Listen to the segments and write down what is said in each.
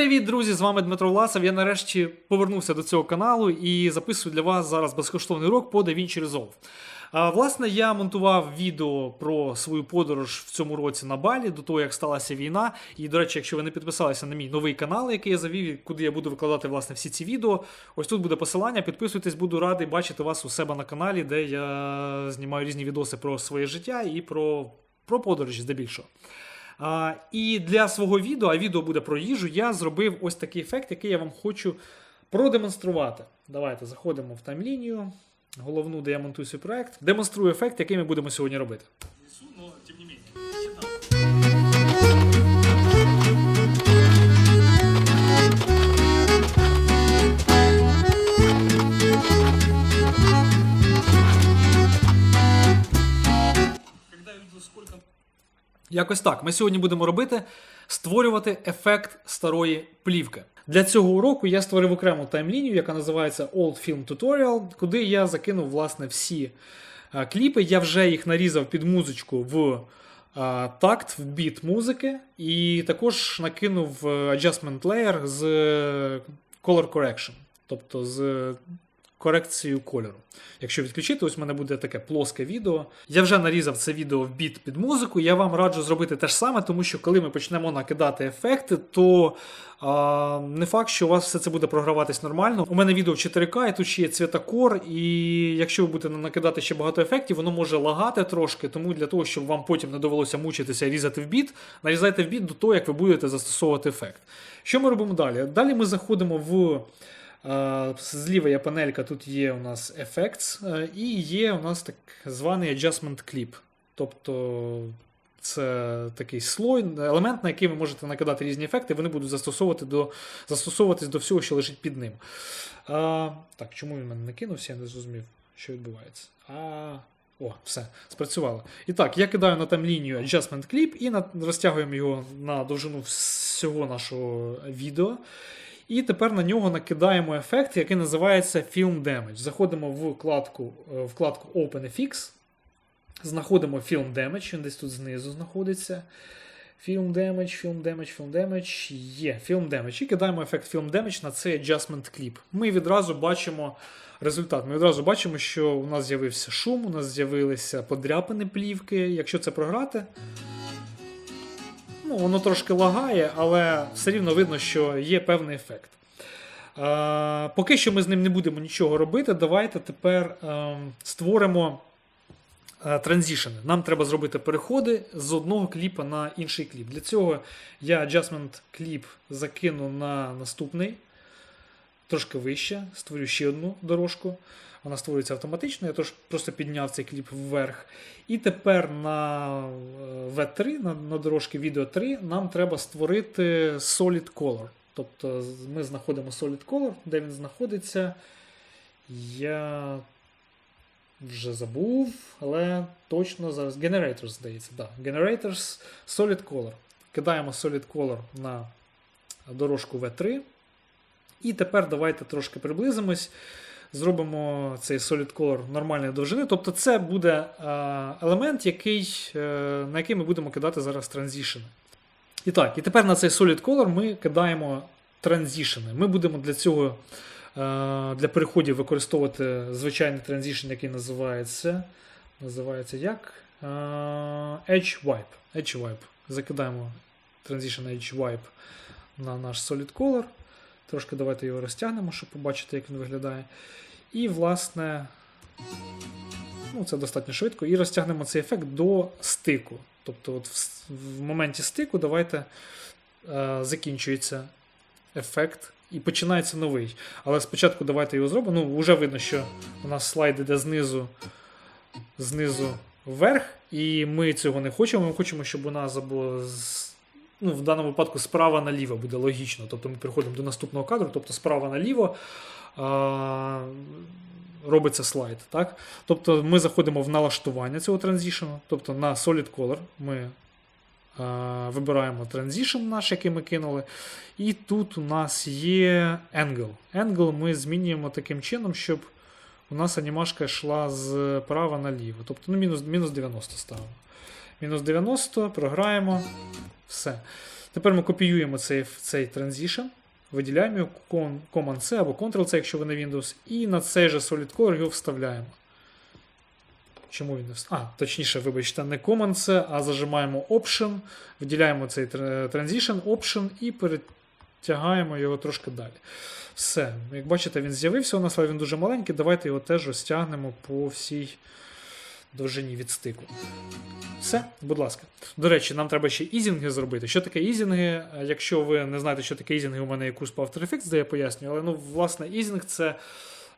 Привіт, друзі! З вами Дмитро Власов. Я нарешті повернувся до цього каналу і записую для вас зараз безкоштовний урок по DaVinci Resolve. Власне, я монтував відео про свою подорож в цьому році на Балі, до того як сталася війна. І, до речі, якщо ви не підписалися на мій новий канал, який я завів, куди я буду викладати власне всі ці відео, ось тут буде посилання. Підписуйтесь, буду радий бачити вас у себе на каналі, де я знімаю різні відоси про своє життя і про, про подорожі здебільшого. А, і для свого відео, а відео буде про їжу, я зробив ось такий ефект, який я вам хочу продемонструвати. Давайте заходимо в таймлінію, головну, де я монтую свій проект. Демонструю ефект, який ми будемо сьогодні робити. Якось так. Ми сьогодні будемо робити створювати ефект старої плівки. Для цього уроку я створив окрему таймлінію, яка називається Old Film Tutorial, куди я закинув власне всі е, кліпи. Я вже їх нарізав під музичку в е, такт, в біт музики, і також накинув е, adjustment layer з color correction, тобто з корекцією кольору. Якщо відключити, ось в мене буде таке плоске відео. Я вже нарізав це відео в біт під музику. Я вам раджу зробити те ж саме, тому що коли ми почнемо накидати ефекти, то а, не факт, що у вас все це буде програватись нормально. У мене відео в 4К, і тут ще є цвітокор, і якщо ви будете накидати ще багато ефектів, воно може лагати трошки. Тому для того, щоб вам потім не довелося мучитися різати в біт, нарізайте в біт до того, як ви будете застосовувати ефект. Що ми робимо далі? Далі ми заходимо в. Е, Зліва є панелька, тут є у нас Effects, е, і є у нас так званий Adjustment Clip. Тобто це такий слой, елемент, на який ви можете накидати різні ефекти, вони будуть застосовувати до, застосовуватись до всього, що лежить під ним. А, так, чому він мене не кинувся, я не зрозумів, що відбувається. А, о, все, спрацювало. І так, я кидаю на там лінію Adjustment Clip і на, розтягуємо його на довжину всього нашого відео. І тепер на нього накидаємо ефект, який називається Film Damage. Заходимо в вкладку, е, вкладку OpenFX, знаходимо Film Damage, він десь тут знизу знаходиться. Film Damage, Film Damage, Film Damage. Є Film Damage. І кидаємо ефект Film Damage на цей Adjustment Clip. Ми відразу бачимо результат. Ми відразу бачимо, що у нас з'явився шум, у нас з'явилися подряпини плівки. Якщо це програти. Ну, воно трошки лагає, але все рівно видно, що є певний ефект. Е, поки що ми з ним не будемо нічого робити. Давайте тепер е, створимо е. Нам треба зробити переходи з одного кліпа на інший кліп. Для цього я adjustment кліп закину на наступний, трошки вище, створю ще одну дорожку. Вона створюється автоматично, я тож просто підняв цей кліп вверх. І тепер на V3, на, на дорожки відео 3, нам треба створити Solid Color. Тобто ми знаходимо Solid Color, де він знаходиться. Я вже забув, але точно зараз. Generators, здається, да. Generators Solid Color. Кидаємо Solid Color на дорожку V3. І тепер давайте трошки приблизимось. Зробимо цей Solid Color нормальної довжини. Тобто це буде е, елемент, який, е, на який ми будемо кидати зараз транзішени. І так, і тепер на цей Solid Color ми кидаємо транзішени. Ми будемо для цього е, для переходів використовувати звичайний транзішн, який називається. Називається як? Edge Wipe. Edge Wipe. Закидаємо транзішн Edge Wipe на наш Solid Color. Трошки давайте його розтягнемо, щоб побачити, як він виглядає. І, власне, ну, це достатньо швидко. І розтягнемо цей ефект до стику. Тобто, от в, в моменті стику давайте е, закінчується ефект і починається новий. Але спочатку давайте його зробимо. Ну, вже видно, що у нас слайд іде знизу, знизу вверх, і ми цього не хочемо. Ми хочемо, щоб у нас було ну, в даному випадку справа наліво буде логічно. Тобто ми переходимо до наступного кадру, тобто справа наліво а, робиться слайд. Так? Тобто ми заходимо в налаштування цього транзішену, тобто на Solid Color ми а, вибираємо транзішн наш, який ми кинули. І тут у нас є Angle. Angle ми змінюємо таким чином, щоб у нас анімашка йшла з права наліво. Тобто ну, мінус, мінус 90 ставимо. Мінус 90, програємо. Все. Тепер ми копіюємо цей, цей transition, виділяємо його Command-C або Ctrl-C, якщо ви на Windows, і на цей же Solid Color його вставляємо. Чому він не А, точніше, вибачте, не Command-C, а зажимаємо Option, виділяємо цей Transition, Option і перетягаємо його трошки далі. Все. Як бачите, він з'явився у нас, але він дуже маленький. Давайте його теж розтягнемо по всій довжині від стику. Все, будь ласка. До речі, нам треба ще ізінги зробити. Що таке ізінги? Якщо ви не знаєте, що таке ізінги, у мене є курс по After Effects, де я пояснюю. Але ну, власне, ізінг це,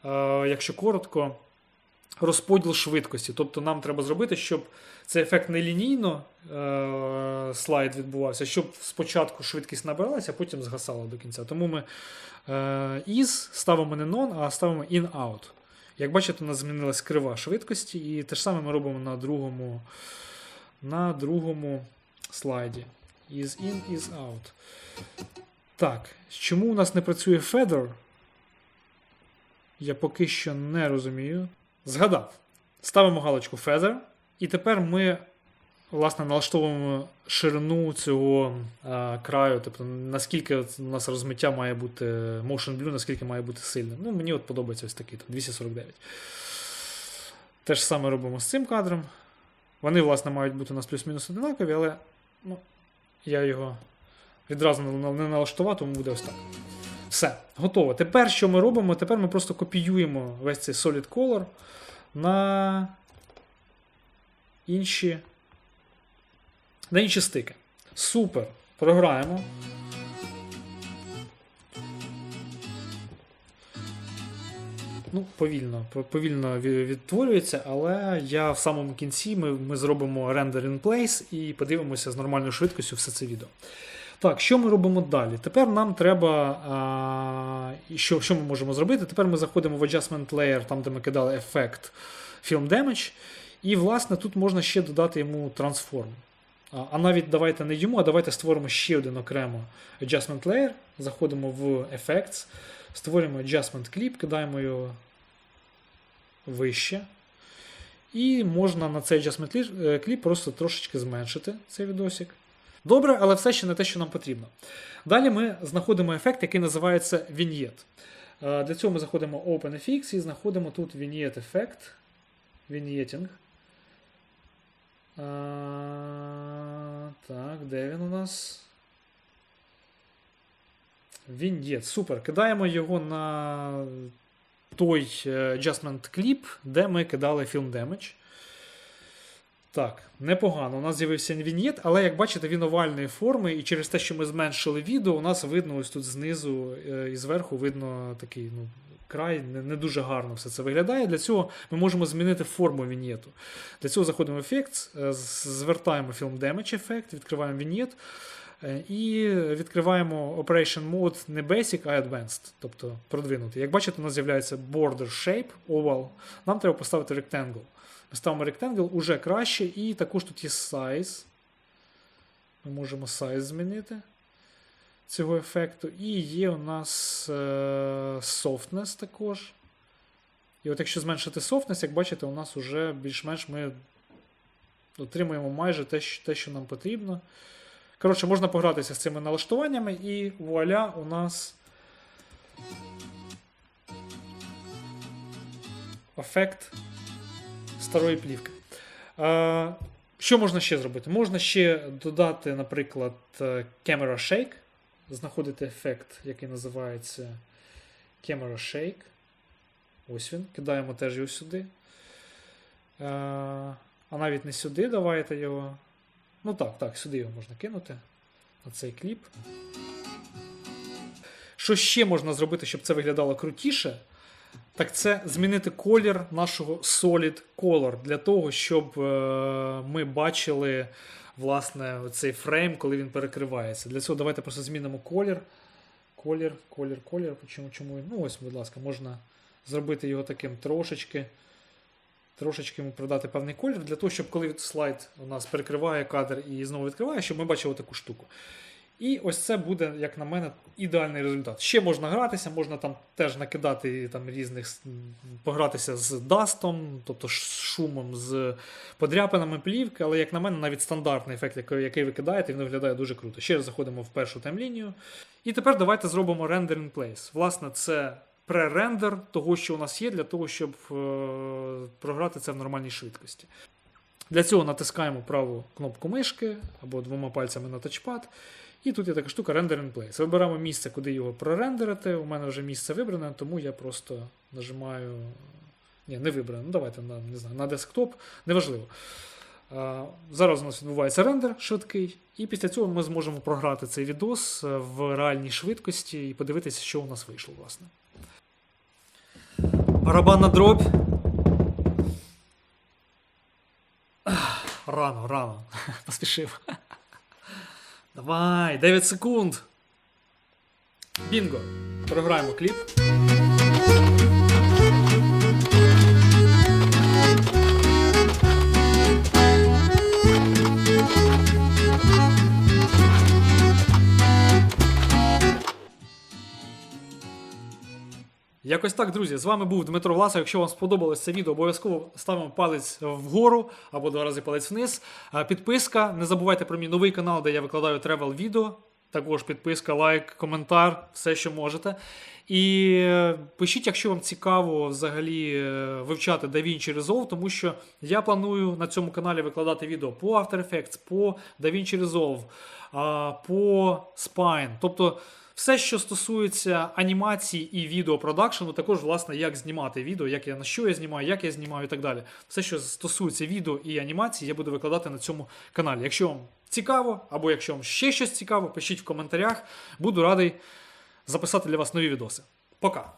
е, якщо коротко, розподіл швидкості. Тобто нам треба зробити, щоб цей ефект не лінійно е, слайд відбувався, щоб спочатку швидкість набиралася, а потім згасала до кінця. Тому ми е, ставимо не non, а ставимо in-out. Як бачите, у нас змінилась крива швидкості, і те ж саме ми робимо на другому, на другому слайді. Is in, is out. Так, чому у нас не працює Feather? Я поки що не розумію. Згадав. Ставимо галочку Feather, і тепер ми власне налаштовуємо ширину цього а, краю, тобто наскільки у нас розмиття має бути motion blue, наскільки має бути сильним. Ну, мені от подобається ось такий, там, 249. Те ж саме робимо з цим кадром. Вони, власне, мають бути у нас плюс-мінус одинакові, але ну, я його відразу не налаштував, тому буде ось так. Все, готово. Тепер що ми робимо? Тепер ми просто копіюємо весь цей Solid Color на інші, на інші стики. Супер. Програємо. Ну, повільно, повільно відтворюється, але я в самому кінці ми, ми зробимо render in place і подивимося з нормальною швидкістю все це відео. Так, що ми робимо далі? Тепер нам треба. А, що, що ми можемо зробити? Тепер ми заходимо в Adjustment Layer, там де ми кидали ефект Film Damage. І, власне, тут можна ще додати йому Transform. А, навіть давайте не йому, а давайте створимо ще один окремо Adjustment Layer. Заходимо в Effects, створюємо Adjustment Clip, кидаємо його вище. І можна на цей Adjustment е, Clip просто трошечки зменшити цей відосик. Добре, але все ще не те, що нам потрібно. Далі ми знаходимо ефект, який називається Vignette. Е, Для цього ми заходимо в OpenFX і знаходимо тут Vignette ефект. Vignetting. Так, де він у нас? Vignette. Супер. Кидаємо його на той е, adjustment clip, де ми кидали film damage. Так, непогано. У нас з'явився віньєт, але як бачите, він овальної форми, і через те, що ми зменшили відео, у нас видно ось тут знизу е, і зверху видно такий ну, край, не, дуже гарно все це виглядає. Для цього ми можемо змінити форму віньєту. Для цього заходимо в ефект, звертаємо Film Damage ефект, відкриваємо віньєт. е, І відкриваємо Operation Mode не Basic, а Advanced, тобто продвинутий. Як бачите, у нас з'являється Border Shape, Oval. Нам треба поставити Rectangle. Ми ставимо Rectangle уже краще, і також тут є Size. Ми можемо size змінити цього ефекту. І є у нас е, Softness також. І от якщо зменшити Softness, як бачите, у нас вже більш-менш ми отримуємо майже те, що, те, що нам потрібно. Коротше, можна погратися з цими налаштуваннями, і вуаля, у нас ефект старої плівки. Е, що можна ще зробити? Можна ще додати, наприклад, е, Camera Shake, знаходити ефект, який називається Camera Shake. Ось він. Кидаємо теж його сюди. Е, а навіть не сюди, давайте його. Ну так, так, сюди його можна кинути. На цей кліп. Що ще можна зробити, щоб це виглядало крутіше? Так це змінити колір нашого Solid Color для того, щоб е, ми бачили власне цей фрейм, коли він перекривається. Для цього давайте просто змінимо колір. Колір, колір, колір. Чому, чому? Ну ось, будь ласка, можна зробити його таким трошечки. Трошечки йому продати певний колір, для того, щоб коли слайд у нас перекриває кадр і знову відкриває, щоб ми бачили таку штуку. І ось це буде, як на мене, ідеальний результат. Ще можна гратися, можна там теж накидати там різних погратися з дастом, тобто з шумом, з подряпинами плівки, але як на мене, навіть стандартний ефект, який, ви кидаєте, він виглядає дуже круто. Ще раз заходимо в першу таймлінію. І тепер давайте зробимо render in place. Власне, це пререндер того, що у нас є, для того, щоб е, програти це в нормальній швидкості. Для цього натискаємо праву кнопку мишки або двома пальцями на тачпад. І тут є така штука Render in Place. Вибираємо місце, куди його прорендерити. У мене вже місце вибране, тому я просто нажимаю. Ні, не вибрано. Ну, давайте на, не знаю, на десктоп. Неважливо. А, Зараз у нас відбувається рендер швидкий, і після цього ми зможемо програти цей відос е, в реальній швидкості і подивитися, що у нас вийшло, власне. Барабанна дробь. Рано, рано. Поспішив. Давай, 9 секунд. Бінго. Програємо кліп. Якось так, друзі. З вами був Дмитро Власов. Якщо вам сподобалось це відео, обов'язково ставимо палець вгору або два рази палець вниз. Підписка. Не забувайте про мій новий канал, де я викладаю тревел відео. Також підписка, лайк, коментар, все, що можете. І пишіть, якщо вам цікаво взагалі е, вивчати DaVinci Resolve, тому що я планую на цьому каналі викладати відео по After Effects, по DaVinci Resolve, по Spine. Тобто все, що стосується анімації і відеопродакшену, також, власне, як знімати відео, як я на що я знімаю, як я знімаю і так далі. Все, що стосується відео і анімації, я буду викладати на цьому каналі. Якщо вам цікаво, або якщо вам ще щось цікаво, пишіть в коментарях. Буду радий записати для вас нові відоси. Пока!